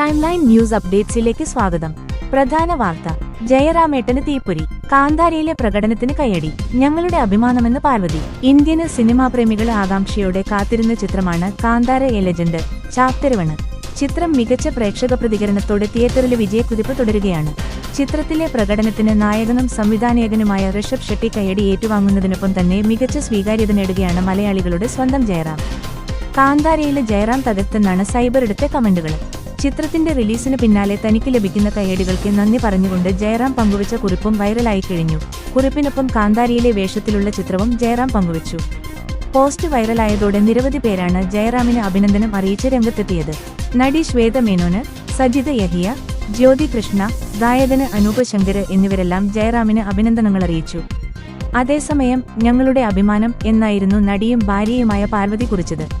Time line news അപ്ഡേറ്റ്സിലേക്ക് സ്വാഗതം. പ്രധാന വാർത്ത. ജയറാമേട്ടന് തീപ്പൊരി. കാന്താരയിലെ പ്രകടനത്തിന് കയ്യടി. ഞങ്ങളുടെ അഭിമാനമെന്ന് പാർവതി. ഇന്ത്യന് സിനിമാ പ്രേമികൾ ആകാംക്ഷയോടെ കാത്തിരുന്ന ചിത്രമാണ് കാന്താര എ ലെജൻഡ് ചാപ്റ്റർവണ് ചിത്രം മികച്ച പ്രേക്ഷക പ്രതികരണത്തോടെ തിയേറ്ററിലെ വിജയക്കുതിപ്പ് തുടരുകയാണ്. ചിത്രത്തിലെ പ്രകടനത്തിന് നായകനും സംവിധായകനുമായ ഋഷഭ് ഷെട്ടി കയ്യടി ഏറ്റുവാങ്ങുന്നതിനൊപ്പം തന്നെ മികച്ച സ്വീകാര്യത നേടുകയാണ് മലയാളികളുടെ സ്വന്തം ജയറാം. കാന്താരയിലെ ജയറാം തകർത്തെന്നാണ് സൈബർ എടുത്ത കമന്റുകൾ. ചിത്രത്തിന്റെ റിലീസിന് പിന്നാലെ തനിക്ക് ലഭിക്കുന്ന കയ്യടികൾക്ക് നന്ദി പറഞ്ഞുകൊണ്ട് ജയറാം പങ്കുവച്ച കുറിപ്പും വൈറലായി കഴിഞ്ഞു. കുറിപ്പിനൊപ്പം കാന്താരിയിലെ വേഷത്തിലുള്ള ചിത്രവും ജയറാം പങ്കുവച്ചു. പോസ്റ്റ് വൈറലായതോടെ നിരവധി പേരാണ് ജയറാമിന് അഭിനന്ദനം അറിയിച്ച് രംഗത്തെത്തിയത്. നടി ശ്വേത മേനോന് സജിത യഹിയ ജ്യോതി കൃഷ്ണ ഗായകന് അനൂപ് ശങ്കര് എന്നിവരെല്ലാം ജയറാമിന് അഭിനന്ദനങ്ങൾ അറിയിച്ചു. അതേസമയം ഞങ്ങളുടെ അഭിമാനം എന്നായിരുന്നു നടിയും ഭാര്യയുമായ പാർവതി കുറിച്ചത്